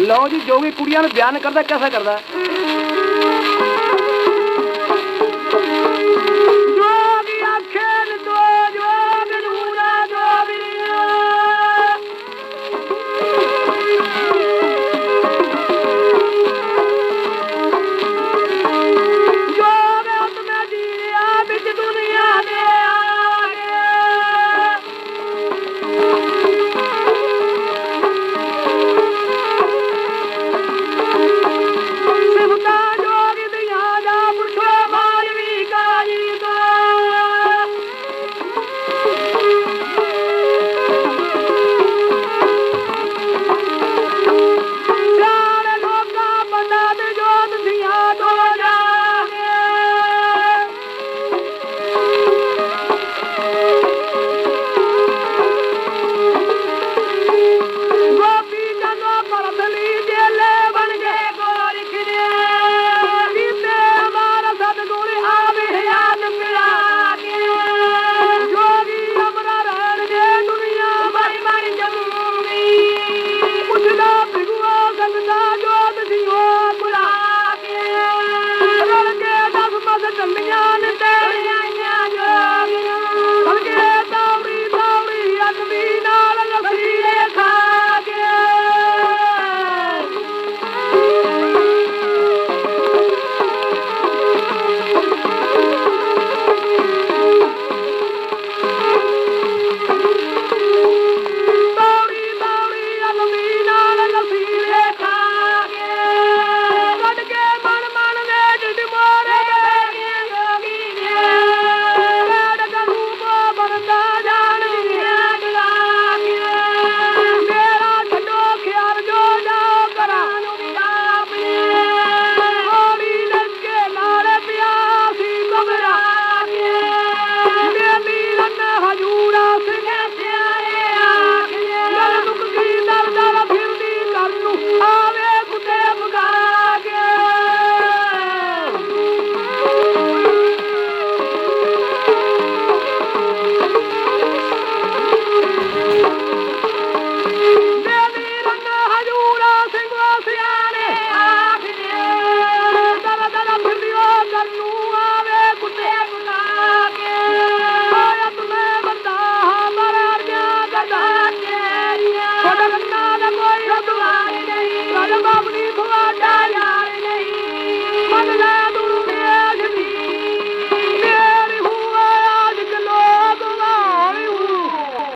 ਲਓ ਜੀ ਜੋ ਵੀ ਕੁੜੀਆਂ ਨੂੰ ਬਿਆਨ ਕਰਦਾ ਕਿਹਦਾ ਕਰਦਾ?